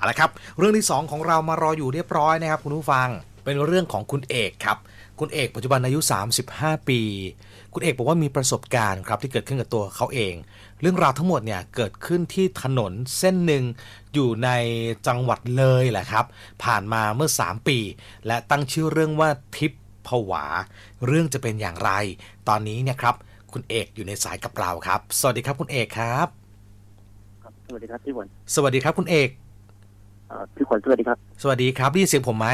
เอาละครับ เรื่องที่ 2 ของเรามารออยู่เรียบร้อยนะครับคุณผู้ฟังเป็นเรื่องของคุณเอกครับ คุณเอกปัจจุบันอายุ 35 ปี คุณเอกบอกว่ามีประสบการณ์ครับที่เกิดขึ้นกับตัวเขาเอง เรื่องราวทั้งหมดเนี่ยเกิดขึ้นที่ถนนเส้นหนึ่งอยู่ในจังหวัดเลยแหละครับ ผ่านมาเมื่อ 3 ปี และตั้งชื่อเรื่องว่าทิพผวา เรื่องจะเป็นอย่างไร ตอนนี้เนี่ยครับคุณเอกอยู่ในสายกับเราครับ สวัสดีครับคุณเอกครับครับสวัสดีครับพี่หวนสวัสดีครับคุณเอกเอ่อ พี่ขวัญสวัสดีครับ สวัสดีครับได้ยินเสียงผมไหม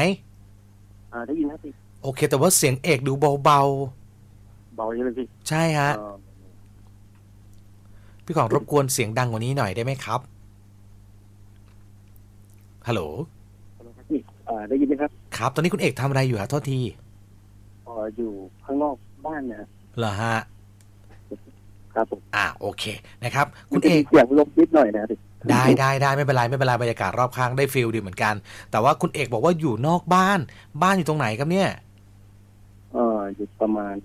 เอ่อได้ยินครับพี่โอเค แต่ว่าเสียงเอกดูเบาเบาใช่ไหมพี่ๆใช่ฮะเอ่อพี่ของรบกวนเสียงดังกว่านี้หน่อยได้ไหมครับฮัลโหลครับพี่เอ่อได้ยินไหมครับ ครับ ตอนนี้คุณเอกทำอะไรอยู่ฮะโทษทีเอ่ออยู่ข้างนอกบ้านนะฮะเหรอฮะ ครับผมอ่าโอเคนะครับ คุณเอกเสียงลมนิดหน่อยนะครับพี่ได้ได้ได้ไม่เป็นไรไม่เป็นไรบรรยากาศรอบข้างได้ฟิลดีเหมือนกัน แต่ว่าคุณเอกบอกว่าอยู่นอกบ้าน บ้านอยู่ตรงไหนครับเนี่ยเอ่ออยู่ประมาณ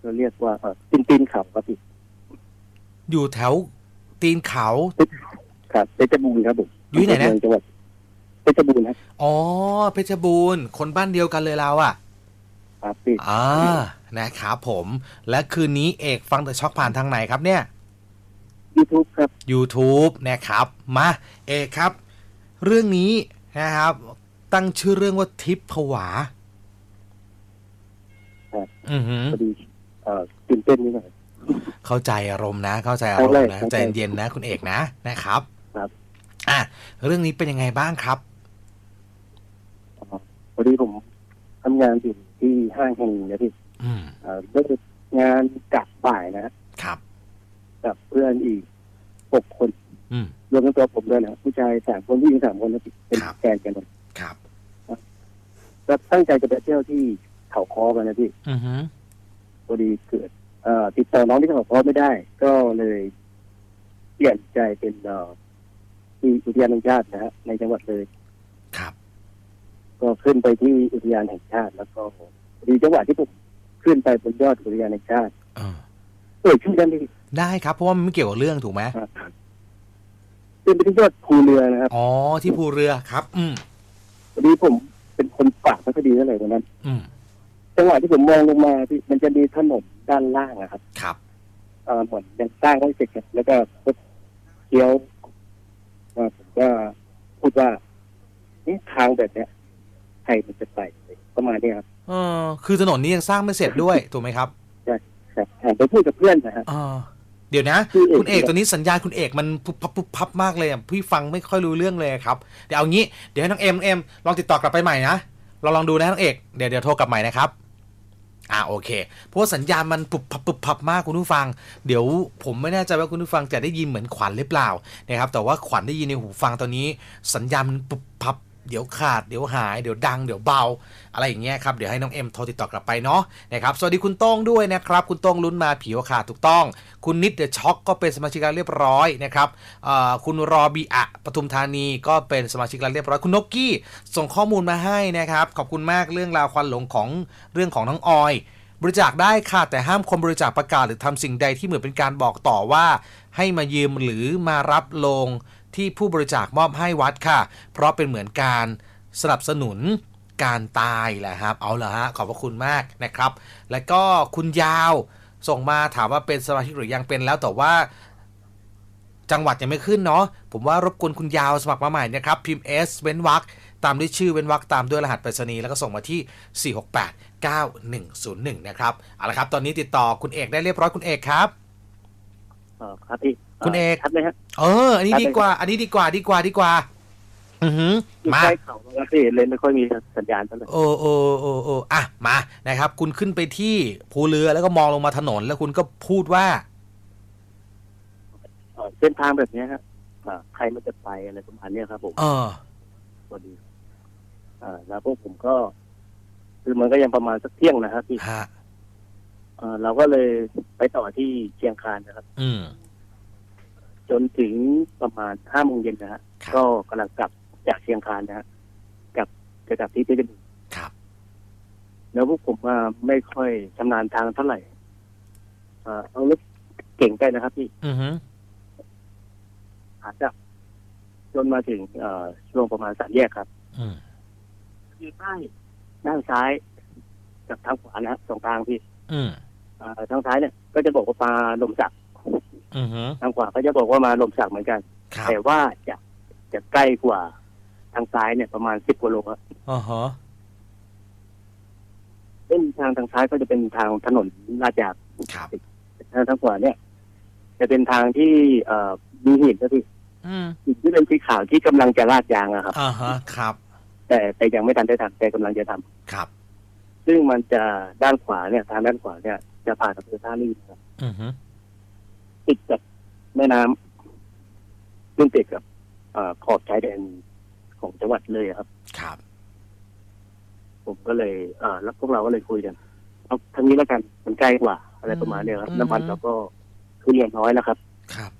เราเรียกว่าเอ่อตีนตีนเขาครับพี่อยู่แถวตีนเขาครับเพชรบูรณ์ครับผมอยู่ที่ไหนนะเมืงจังหวัดเพชรบูรณ์ครับอ๋อเพชรบูรณ์คนบ้านเดียวกันเลยเราอะครับพี่อ่านะครับผม และคืนนี้เอกฟังแต่ช็อกผ่านทางไหนครับเนี่ย ยูทูบครับ YouTube นะครับ มาเอกครับ เรื่องนี้นะครับ ตั้งชื่อเรื่องว่าทิพผวาอือหือพอดีเอ่อตื่นเต้นนิดหน่อยเข้าใจอารมณ์นะ เข้าใจอารมณ์ครั้นะงแรกใจเย็นๆนะ คุณเอกนะนะครับครับอะเรื่องนี้เป็นยังไงบ้างครับเอ่อพอดีผมทำงานอยู่ที่ห้างแห่งหนึ่งนะพี่อืมเอ่อเลิกงานกลับบ่ายนะฮะครับ กับเพื่อนอีกหกคนอืมรวมทั้งตัวผมด้วยนะผู้ชายสามคนผู้หญิงสามคนนะพี่เป็นครับแฟนกันหมดครับก็ตั้งใจจะไปเที่ยวที่เขาคอกันนะพี่อือหือพอดีเกิดเอ่อติดต่อน้องที่เขาคอไม่ได้ ก็เลยเปลี่ยนใจเป็นเอ่อที่อุทยานแห่งชาตินะฮะในจังหวัดเลยครับ ก็ขึ้นไปที่อุทยานแห่งชาติ แล้วก็พอดีจังหวะที่ผมขึ้นไปบนยอดอุทยานแห่งชาติเออเอ่ยชื่อนั้นพี่ ได้ครับเพราะว่ามันไม่เกี่ยวกับเรื่องถูกไหมขึ้นไปที่ยอดภูเรือนะครับอ๋อที่ภูเรือครับ อืมพอดีผมเป็นคนปากไม่ค่อยดีเท่าไหร่ตรงนั้น อืมจังหวะที่ผมมองลงมาพี่มันจะมีถนนด้านล่างอะครับ ครับเอ่อเหมือนยังสร้างไม่เสร็จครับแล้วก็รถเลี้ยวมาผมก็พูดว่านี่ทางแบบเนี้ยใครมันจะไปประมาณนี้ครับเออคือถนนนี้ยังสร้างไม่เสร็จด้วยถูกไหมครับครับหันไปพูดกับเพื่อนนะฮะเออ เดี๋ยวนะคือเอกคุณเอกตัวนี้สัญญาณคุณเอกมันปุ๊บพับปุ๊บพับมากเลยอะพี่ฟังไม่ค่อยรู้เรื่องเลยครับ เดี๋ยวเอางี้เดี๋ยวให้น้องเอ็มน้องเอ็มลองติดต่อกลับไปใหม่นะเราลองดูนะน้องเอกเดี๋ยวเดี๋ยวโทรกลับใหม่นะครับอ่าโอเคเพราะว่าสัญญาณมันปุบพับปุบพับมากคุณผู้ฟัง เดี๋ยวผมไม่แน่ใจว่าคุณผู้ฟังจะได้ยินเหมือนขวัญหรือเปล่านะครับแต่ว่าขวัญได้ยินในหูฟังตอนนี้ สัญญาณมันปุบพับ เดี๋ยวขาดเดี๋ยวหายเดี๋ยวดังเดี๋ยวเบา อะไรอย่างเงี้ยครับเดี๋ยวให้น้องเอ็มโทรติดต่อกลับไปเนาะนะครับสวัสดีคุณโต้งด้วยนะครับ คุณโต้งลุ้นมาผิวขาดถูกต้อง คุณนิดเดอะช็อกก็เป็นสมาชิกแล้วเรียบร้อยนะครับคุณรอบีอะปทุมธานีก็เป็นสมาชิกแล้วเรียบร้อยคุณนกกี้ส่งข้อมูลมาให้นะครับขอบคุณมากเรื่องราวควันหลงของเรื่องของน้องออยบริจาคได้ค่ะ แต่ห้ามคนบริจาคประกาศหรือทำสิ่งใดที่เหมือนเป็นการบอกต่อว่า ให้มายืมหรือมารับลง ที่ผู้บริจาคมอบให้วัดค่ะ เพราะเป็นเหมือนการสนับสนุนการตายแหละครับ เอาละฮะ ขอบพระคุณมากนะครับ แล้วก็คุณยาวส่งมาถามว่าเป็นสมาชิกหรือยังเป็นแล้วแต่ว่าจังหวัดยังไม่ขึ้นเนาะ ผมว่ารบกวนคุณยาวสมัครมาใหม่นะครับ พิมพ์ S เว้นวรรคตามด้วยชื่อเว้นวรรคตามด้วยรหัสไปรษณีย์แล้วก็ส่งมาที่ 4689101 นะครับ เอาละครับ ตอนนี้ติดต่อคุณเอกได้เรียบร้อยคุณเอกครับ ครับพี่ คุณเอกครับเลยฮะเออ อันนี้ดีกว่า อันนี้ดีกว่าดีกว่าดีกว่า อือหืออยู่มาใกล้เขาครับพี่เลยไม่ค่อยมีสัญญาณเท่าไหร่โอ้โอ้โอ้โอ้อะมานะครับ คุณขึ้นไปที่ภูเรือแล้วก็มองลงมาถนนแล้วคุณก็พูดว่าเอ่อเส้นทางแบบเนี้ยครับอ่าใครมันจะไปอะไรประมาณเนี้ยครับผมเออพอดีอ่าแล้วพวกผมก็ คือมันก็ยังประมาณสักเที่ยงนะครับพี่ฮะเอ่อเราก็เลยไปต่อที่เชียงคานนะครับ อืม จนถึงประมาณห้าโมงเย็นนะฮะครับ ก็กำลังกลับจากเชียงคานนะฮะกลับจะกลับที่เพชรบูรณ์ครับ แล้วพวกผมว่าไม่ค่อยชำนาญทางเท่าไหร่เอ่อเอารถเก่งไปนะครับพี่อือหืออาจจะจนมาถึงเอ่อช่วงประมาณสามแยกครับ อืมคือใต้ด้านซ้ายกับทางขวานะฮะสองทางพี่อืม เอ่อทางซ้ายเนี่ย ก็จะบอกว่ามาลมสักอือฮึ ทางขวาก็จะบอกว่ามาลมสักเหมือนกันครับแต่ว่าจะจะใกล้กว่าทางซ้ายเนี่ยประมาณสิบกิโลครับอ๋อฮะเส้นทางทางซ้ายก็จะเป็นทางถนนลาดยางครับทางทางขวาเนี่ย จะเป็นทางที่เอ่อมีหินนะพี่อืมหินที่เป็นสีขาวที่กำลังจะลาดยางอะครับอ่าฮะครับ แต่แต่ยังไม่ทันได้ทำแต่กำลังจะทำครับ ซึ่งมันจะด้านขวาเนี่ย ทางด้านขวาเนี่ยจะผ่านอำเภอท่าลีนะครับอือฮึ ติดกับแม่น้ำซึ่งติดกับเอ่อขอบชายแดนของจังหวัดเลยอะครับ ครับ ผมก็เลยเอ่อแล้วพวกเราก็เลยคุยกันเอาทางนี้แล้วกันมันใกล้กว่า อะไรประมาณเนี้ยครับ อืม น้ำมันเราก็คือเรียนน้อยแล้วครับ ครับ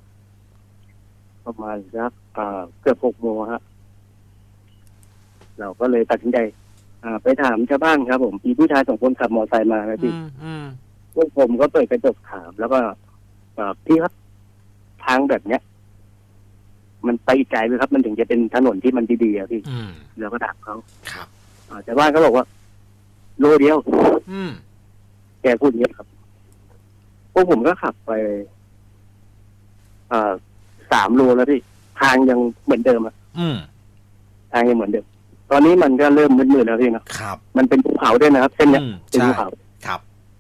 ประมาณสักเอ่อเกือบหกโมงฮะเราก็เลยตัดสินใจอ่าไปถามชาวบ้านครับ ผมมีผู้ชายสองคนขับมอเตอร์ไซค์มานะอืพี่มอืมพวกผมก็เปิดกระจกถาม แล้วก็เอ่อ พี่ครับทางแบบเนี้ย มันไปไกลไหมครับ มันถึงจะเป็นถนนที่มันดีๆอะพี่อืมเราก็ถามเขาครับ อ่าชาวบ้านก็บอกว่า โลเดียว อืมแกพูดอย่างนี้ครับ พวกผมก็ขับไปเอ่อสามโลแล้วพี่ทางยังเหมือนเดิมอะอืมทางยังเหมือนเดิม ตอนนี้มันก็เริ่มมืดๆแล้วพี่เนาะ ครับมันเป็นภูเขาด้วยนะครับ เส้นเนี้ยอืมเป็นใช่ภูเขาครับ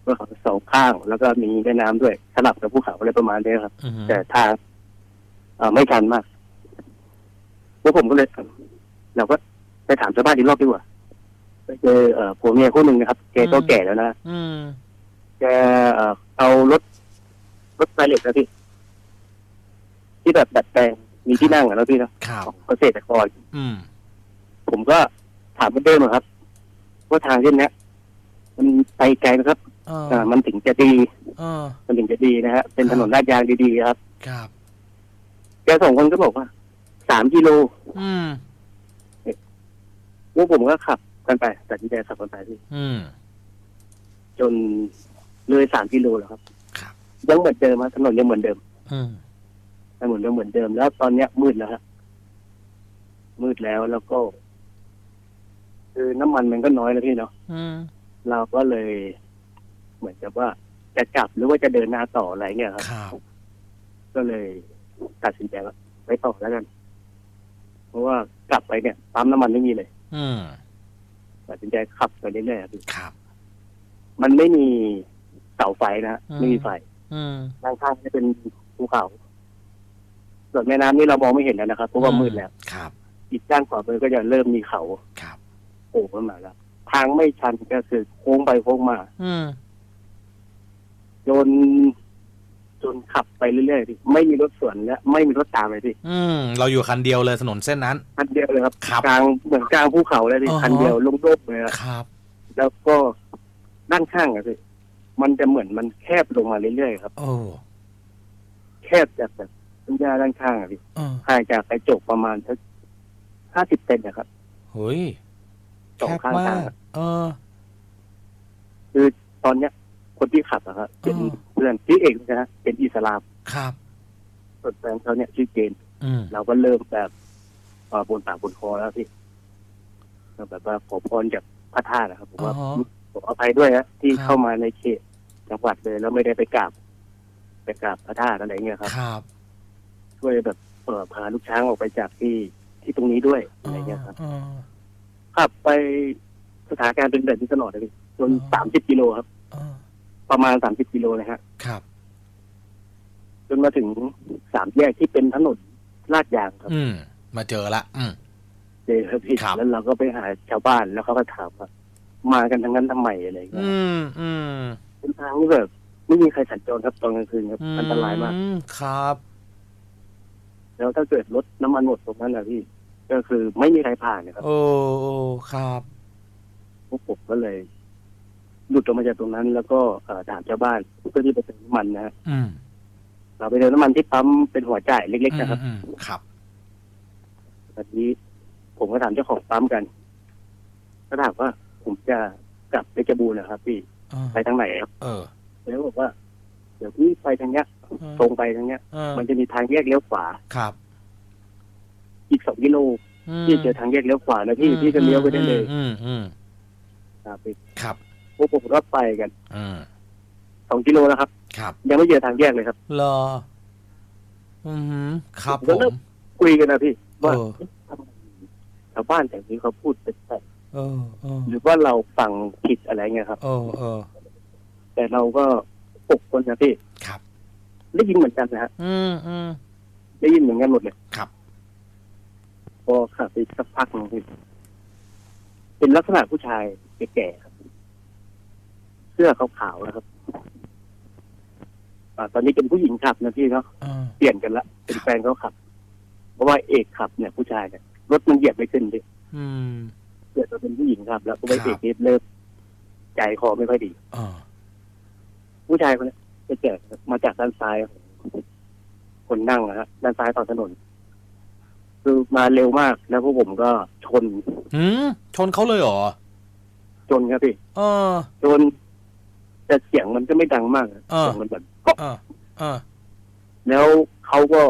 ภูเขาสองข้าง แล้วก็มีแม่น้ำด้วยสลับกับภูเขาอะไรประมาณนี้ครับอือฮึแต่ทางเอ่อไม่ชันมากพวกผมก็เลยเราก็ไปถามชาวบ้านอีกรอบดีกว่าไปเจอเอ่อผัวเมียคู่หนึ่งนะครับแกก็แก่แล้วนะอืมแกเอ่อเอารถรถไฟเหล็กนะพี่ที่แบบดัดแปลงมีที่นั่งอะแล้วพี่นะครับของเกษตรกรอืมผมก็ถามเหมือนเดิมอะครับ ว่าทางเส้นเนี้ยมันไปไกลนะครับเอออ่ามันถึงจะดีเออมันถึงจะดีนะฮะเป็นถนนลาดยางดีๆครับ ครับแกสองคนก็บอกว่าสามกิโลอืมพวกผมก็ขับกันไปตัดสินใจขับกันไปพี่อืมจนเลยสามกิโลแล้วครับครับยังเหมือนเดิมครับถนนยังเหมือนเดิม อืมถนนยังเหมือนเดิม แล้วตอนเนี้ยมืดแล้วครับมืดแล้วแล้วก็ คือน้ำมันมันก็น้อยแล้วพี่เนาะอืมเราก็เลย เหมือนกับว่าจะกลับหรือว่าจะเดินหน้าต่ออะไรเงี้ยครับครับ ก็เลยตัดสินใจว่าไปต่อแล้วกัน เพราะว่ากลับไปเนี่ยปั๊มน้ำมันไม่มีเลย อืมตัดสินใจขับไปเรื่อยๆครับพี่ครับมันไม่มีเสาไฟนะฮะอืมไม่มีไฟอืมด้านข้างจะเป็นภูเขา ส่วนแม่น้ำนี่เรามองไม่เห็นแล้วนะครับเพราะว่ามืดแล้วครับ อีกด้านขวามือก็จะเริ่มมีเขาครับโผล่ขึ้นมาแล้วทางไม่ชันก็คือโค้งไปโค้งมา อืม จน จนขับไปเรื่อยๆพี่ไม่มีรถสวนและไม่มีรถตามเลยพี่อืมเราอยู่คันเดียวเลยถนนเส้นนั้น คันเดียวเลยครับครับกลางเหมือนกลางภูเขาเลยพี่อ๋อ คันเดียวลงโลกเลยอะครับ แล้วก็ด้านข้างอะพี่มันจะเหมือนมันแคบลงมาเรื่อยๆครับ โอ้แคบจากแบบต้นหญ้าด้านข้างอะพี่เออห่างจากกระจกประมาณสักห้าสิบเซนนะครับ เฮ้ยสองแคบข้างมาทางกเออ คือตอนเนี้ย คนที่ขับอะครับเป็นอ๋อ เพื่อนที่เอกนะฮะเป็นอิสลามครับ ส่วนแฟนเขาเนี่ยชื่อเจน อืมเราก็เริ่มแบบเอ่อบนปากบนคอแล้วพี่ก็แบบว่าขอพรจากพระธาตุนะครับผมว่าอ๋อขออภัยด้วยนะที่ครับ เข้ามาในเขตจังหวัดเลยแล้วไม่ได้ไปกราบไปกราบพระธาตุอะไรเงี้ยครับ ครับ ช่วยแบบเออพาลูกช้างออกไปจากที่ที่ตรงนี้ด้วยอะไรเงี้ยครับเออขับไปสถานการณ์เป็นแบบนี้ตลอดเลยพี่จนอ๋อ สามสิบกิโลครับเออ ประมาณสามสิบกิโลเลยฮะ ครับ จนมาถึงสามแยกที่เป็นถนนลาดยางครับ อืม มาเจอละ อืม เจอครับพี่ครับ แล้วเราก็ไปหาชาวบ้านแล้วเขาก็ถามว่ามากันทั้งนั้นทำไมอะไรเงี้ยอืมอืมเป็นทางที่แบบไม่มีใครสัญจรครับตอนกลางคืนครับมอันตรายมากครับ แล้วถ้าเกิดรถน้ำมันหมดตรงนั้นนะพี่ ก็คือไม่มีใครผ่านนะครับโอ้โอ้ครับ พวกผมก็เลย หลุดออกมาจากตรงนั้น แล้วก็เอ่อถามชาวบ้านเพื่อที่ไปเติมน้ำมันนะฮะอืมเราไปเติมน้ำมันที่ปั๊มเป็นหัวจ่ายเล็กๆนะครับอืมอืมครับตอนนี้ผมก็ถามเจ้าของปั๊มกัน ก็ถามว่าผมจะกลับไปจบูรณ์นะครับ พี่เออไปทางไหนครับเออแล้วบอกว่า เดี๋ยวพี่ไปทางเนี้ยตรงไปทางเนี้ยเออมันจะมีทางแยกเลี้ยวขวาครับ อีกสองกิโลมพี่เจอทางแยกเลี้ยวขวานะพี่พี่ก็เลี้ยวไปได้เลยอืมอืมครับ พี่ครับพวกผมก็ไปกันอืมสองกิโลนะครับ ครับ ยังไม่เจอทางแยกเลยครับรอ อืมครับผมผก็เริ่มมคุยกันนะพี่ว่าเออเอ๊ะทำไมชาวบ้านแต่นี้เขาพูดแปลกเออเออๆหรือว่าเราฟังผิดอะไรเงี้ยครับ เออเออแต่เราก็ปกคนนะพี่ครับ ได้ยินเหมือนกันนะฮะอืมอืมได้ยินเหมือนกันหมดเลยครับ พอขับไปสักพักหนึงพี่เป็นลักษณะผู้ชายแก่ๆครับเสื้อขาวๆนะครับอ่าตอนนี้เป็นผู้หญิงขับนะพี่เนาะเออเปลี่ยนกันละเป็นแฟนเขาขับ เพราะว่าเอกขับเนี่ยผู้ชายเนี่ยรถมันเหยียบไม่ขึ้นพี่อืม เกิดมาเป็นผู้หญิงขับ แล้วก็ไปครับเอกนี่เริ่มใจคอไม่ค่อยดีเออผู้ชายคนนี้จะแก่มาจากด้านซ้ายของคนนั่งนะฮะด้านซ้ายต่อถนน คือมาเร็วมากแล้วพวกผมก็ชน หืม ชนเขาเลยเหรอจนครับพี่ เออจน แต่เสียงมันก็ไม่ดังมากนะเออเสียงมันแบบก๊อกเออเออแล้วเขาก็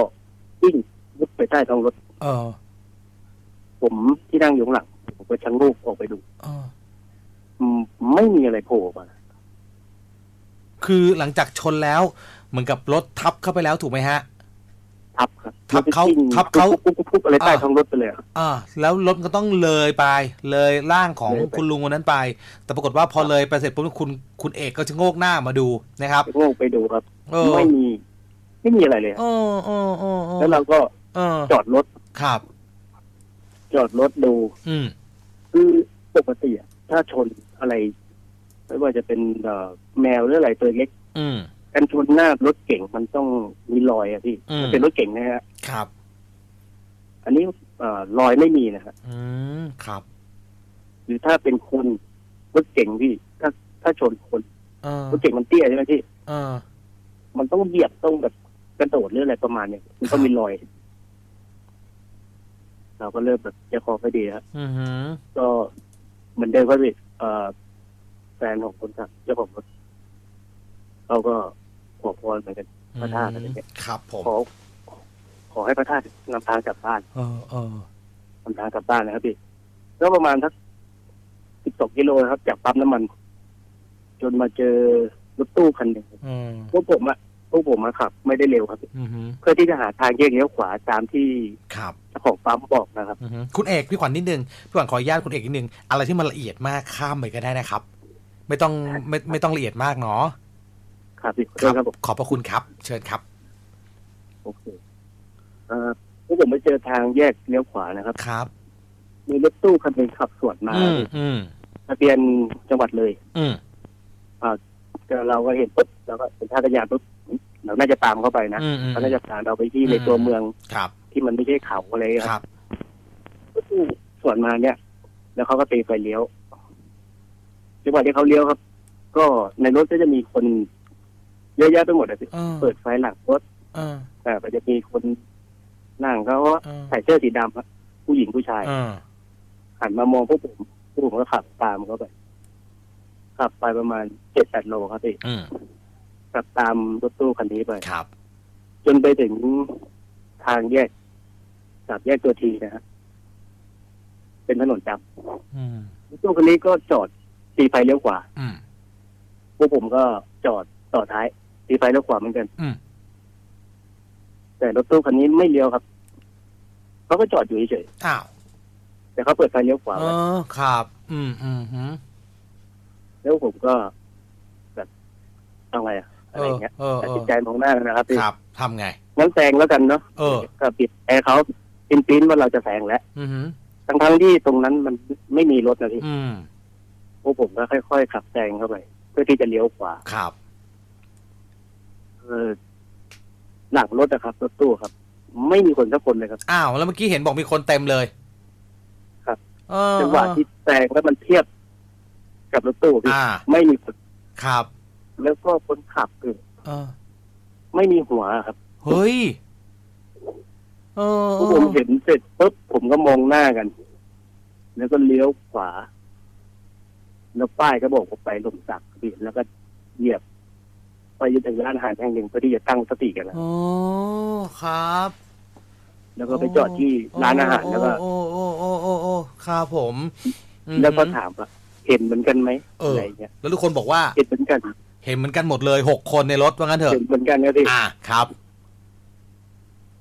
วิ่งมุดไปใต้ท้องรถเออผมที่นั่งอยู่ข้างหลังผมก็ชังลูกออกไปดูเอออืมไม่มีอะไรโผล่ออกมา คือหลังจากชนแล้ว เหมือนกับรถทับเข้าไปแล้วถูกไหมฮะ ทับครับทับเขาแล้วก็กิ้งทับเขา ปุ๊บปุ๊บปุ๊บอะไรใต้อ่าท้องรถไปเลยครับ อ่าแล้วรถก็ต้องเลยไป เลยร่างของเลยไป คุณลุงคนนั้นไป แต่ปรากฏว่าพอเลยไปเสร็จปุ๊บคุณคุณเอกก็จะโงกหน้ามาดูนะครับ โง่ไปดูครับ เออไม่มี ไม่มีอะไรเลยครับเออเออเออเออแล้วเราก็เออจอดรถครับ จอดรถดู อืม คือปกติอะถ้าชนอะไร ไม่ว่าจะเป็นเอ่อแมวหรืออะไรตัวเล็ก อืม กันชนหน้ารถเก่งมันต้องมีรอยอะพี่อืมมันเป็นรถเก่งนะฮะครับ อันนี้เอ่อรอยไม่มีนะครับอืม ครับ หรือถ้าเป็นคนรถเก่งพี่ ถ้าถ้าชนคนเออรถเก่งมันเตี้ยใช่ไหมพี่ เออ มันต้องเหยียบต้องแบบกระโดดหรืออะไรประมาณเนี้ยมันต้องมีรอย เราก็เริ่มแบบจะคอไม่ดีครับอือหือก็เหมือนเดิมก็พี่เอ่อแฟนของคนขับเจ้าของรถ เขาก็ขอพรเหมือนกันพระธาตุอะไรเงี้ยครับ ผม ขอ ขอให้พระธาตุนำทางกลับบ้านเออเออนำทางกลับบ้านนะครับพี่ก็ประมาณสักสิบสองกิโลนะครับ จากปั๊มน้ำมัน จนมาเจอรถตู้คันหนึ่งอืมพวกผมอะพวกผมมาขับ ไม่ได้เร็วครับอือหือเพื่อที่จะหาทางแยกเลี้ยวขวาตามที่ครับ เจ้าของปั๊มบอกนะครับ อือหือคุณเอกพี่ขวัญนิดนึงพี่ขวัญขออนุญาตคุณเอกนิดนึงอะไรที่มันละเอียดมากข้ามไปก็ได้นะครับ ไม่ต้องไม่ไม่ต้องละเอียดมากเนาะ ครับพี่ขอโทษครับผมขอบพระคุณครับ เชิญครับโอเคเอ่อพวกผมไปเจอทางแยกเลี้ยวขวานะครับ ครับ มีรถตู้คันหนึ่งขับสวนมาอืมอืมทะเบียนจังหวัดเลย อืมก็เราก็เห็นปุ๊บเราก็เป็นท่าทะยานปุ๊บเราน่าจะตามเข้าไปนะอืมอืมเขาน่าจะพาเราไปที่ในตัวเมืองครับที่มันไม่ใช่เขาอะไรคครัรับบรถตู้สวนมาเนี่ย แล้วเขาก็ตีไฟเลี้ยวจังหวะที่เขาเลี้ยวครับ ก็ในรถก็จะมีคน เยอะแยะไปหมดเลยเออเปิดไฟหลังรถเออแต่ก็จะมีคนนั่งเขาก็เออใส่เสื้อสีดำครับผู้หญิงผู้ชายเออหันมามองพวกผมพวกผมก็ขับตามเขาไป ขับไปประมาณเจ็ดแปดโลครับพี่อืมขับตามรถตู้คันนี้ไปครับ จนไปถึงทางแยกสามแยกตัวทีนะฮะเป็นถนนจับอืมรถตู้คันนี้ก็จอดตีไฟเลี้ยวขวาอืมพวกผมก็จอดต่อท้าย ตีไฟเลี้ยวขวาเหมือนกัน อืมแต่รถตู้คันนี้ไม่เลี้ยวครับเขาก็จอดอยู่เฉยอ้าวๆแต่เขาเปิดไฟเลี้ยวขวาเอไว้อครับ อืมอืมอืมแล้วผมก็แบบเอาไงอะเออะไรอเงี้ยเออตัดเอสิอนใจมองหน้ากันนะครับพี่ครับทำไง งั้นแซงแล้วกันเนาะเออ ก็ปิดแอร์เขาปินปิ้นว่าเราจะแซงแล้วอืมหือทั้งทั้งๆที่ตรงนั้นมันไม่มีรถนะพี่อืมพวกผมก็ค่อยๆขับแซงเข้าไป เพื่อที่จะเลี้ยวขวา ครับ เออหลังรถนะครับรถตู้ครับ ไม่มีคนสักคนเลยครับ อ้าวแล้วเมื่อกี้เห็นบอกมีคนเต็มเลยครับ เออจังหวะที่แซงแล้วมันเทียบกับรถตู้พี่อ่า ไม่มีคนครับ แล้วก็คนขับคือเออ ไม่มีหัวครับเฮ้ย เออพวกผมเห็นเสร็จปุ๊บผมก็มองหน้ากัน แล้วก็เลี้ยวขวา แล้วป้ายก็บอกว่าไปลมสักพี่แล้วก็เหยียบ ไปยึดถึงร้านอาหารแห่งหนึ่งเพื่อที่จะตั้งสติกันนะโอ้ครับ แล้วก็ไปจอดที่ร้านอาหารแล้วก็โอ้โอ้โอ้โอ้โอ้ครับผมอืมแล้วก็ถามว่าเห็นเหมือนกันไหมเออออะไรเงี้ยแล้วทุกคนบอกว่าเห็นเหมือนกัน เห็นเหมือนกันหมดเลยหกคนในรถว่างั้นเถอะเห็นเหมือนกันนะพี่อ่าครับ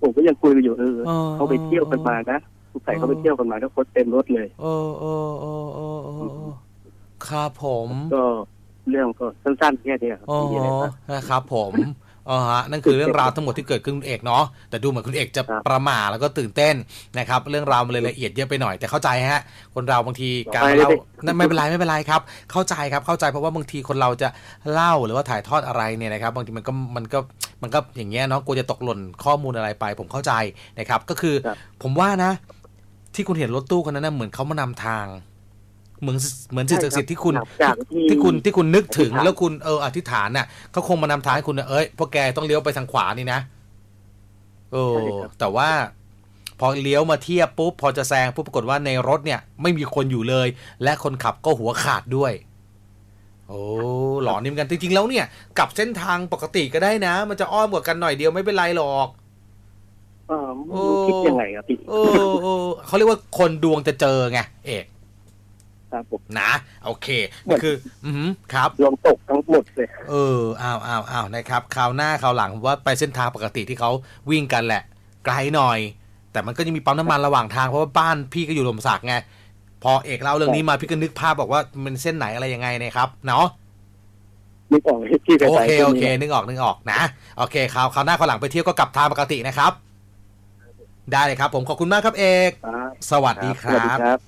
ผมก็ยังคุยกันอยู่เออออเขาไปเที่ยวกันมานะสงสัยเขาไปเที่ยวกันมาแล้วคนเต็มรถเลยเออเออเออเออเออเออครับผมก็ เรื่องก็สั้นๆแค่เนี้ยครับอ๋อไม่มีอะไรมากนะครับ ผมอ๋อฮะนั่นคือเรื่องราวทั้งหมดที่เกิดขึ้นคุณเอกเนาะแต่ดูเหมือนคุณเอกจะครับประหม่าแล้วก็ตื่นเต้นนะครับ เรื่องราวมันเลยละเอียดเยอะไปหน่อยแต่เข้าใจฮะ คนเราบางทีการไม่เล่าได้นั่นไม่เป็นไรไม่เป็นไรครับ เข้าใจครับเข้าใจเพราะว่าบางทีคนเราจะเล่าหรือว่าถ่ายทอดอะไรเนี่ยนะครับ บางทีมันก็มันก็มันก็อย่างเงี้ยเนาะกลัวจะตกหล่นข้อมูลอะไรไป ผมเข้าใจนะครับ ก็คือครับผมว่านะ ที่คุณเห็นรถตู้คนนั้นนะเหมือนเขามานำทาง เหมือนเหมือนสิ่งศักดิ์สิทธิ์ที่คุณหลังจากที่ที่คุณที่คุณนึกถึงอธิษฐานแล้วคุณเอออธิษฐานน่ะเขาคงมานำทางให้คุณนะเอ้ยพวกแกต้องเลี้ยวไปทางขวานี่นะเออแต่ว่าพอเลี้ยวมาเทียบปุ๊บพอจะแซงปุ๊บปรากฏว่าในรถเนี่ย ไม่มีคนอยู่เลย และคนขับก็หัวขาดด้วย โอ้หลอนนี่เหมือนกันจริงๆแล้วเนี่ยกลับเส้นทางปกติก็ได้นะ มันจะอ้อมกว่ากันหน่อยเดียวไม่เป็นไรหรอกเออไม่รู้คิดยังไงครับพี่เออเออเขาเรียกว่าคนดวงจะเจอไงเอก ครับผมนะโอเคนี่คือ อือหือครับรวมตกทั้งหมดเลย เอออ้าวอ้าวอ้าวนะครับคราวหน้าคราวหลังผมว่าไปเส้นทางปกติที่เขาวิ่งกันแหละ ไกลหน่อย แต่มันก็จะมีปั๊มน้ำมันระหว่างทางเพราะว่าบ้านพี่ก็อยู่ลมสักไงพอเอกเล่าเรื่องนี้มาพี่ก็นึกภาพบอกว่ามันเส้นไหนอะไรยังไงนะครับเนาะนึกออกที่ไปโอไปเคโอเคที่นี่นึกออกนึกออกนะโอเคคราวคราวหน้าคราวหลังไปเที่ยวก็กลับทางปกตินะครับ ได้เลยครับ ผมขอบคุณมากครับเอกครับสวัสดีคสวัสดีรับครับ